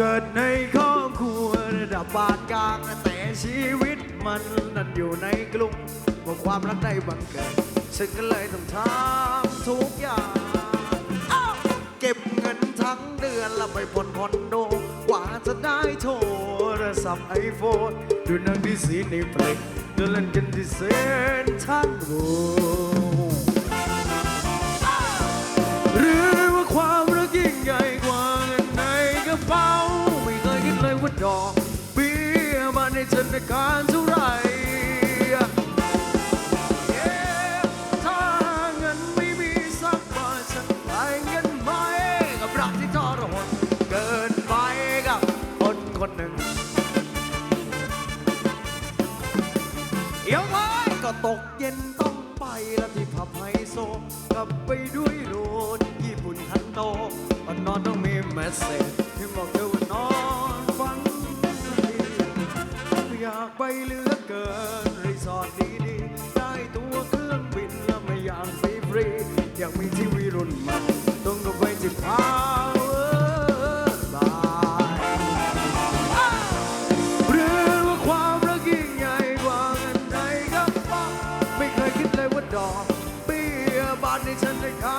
เกิดในครอบครัวระดับปานกลางแต่ชีวิตมันนั้นอยู่ในกรุงว่าความรักได้บังเกิดฉันก็เลยต้องทำทุกอย่างเก็บเงินทั้งเดือนแล้วไปผ่อนคอนโดกว่าจะได้โทรศัพท์ไอโฟนดูนังดีซีในเพลงเดินเล่นกันที่เซนทรัลโว อกเบี้ยมาในธนาคารเท่าไหร่ถ้าเงินไม่มีสักบาทจะได้เงินไหมกับรักที่ทรหดเกินไปกับคนคนหนึ่งเดี๋ยวไว้ก็ตกเย็นต้องไปแล้วที่ผับไฮโซกลับไปด้วยโรถญี่ปุ่นคันโตตอนนอนต้องมีแมสเซจที่บอกเธอว่าน้อน เหลือเกินรีสอร์ทดีๆได้ตัวเครื่องบินแล้วไม่อยากฟรีฟรีอยากมีทีวีรุ่นใหม่ต้องก็ไปที่พาวบายหรือว่าความรักยิ่งใหญ่กว่าเงินในกระเป๋าไม่เคยคิดเลยว่าดอกเบี้ยบาทในฉันได้ค่า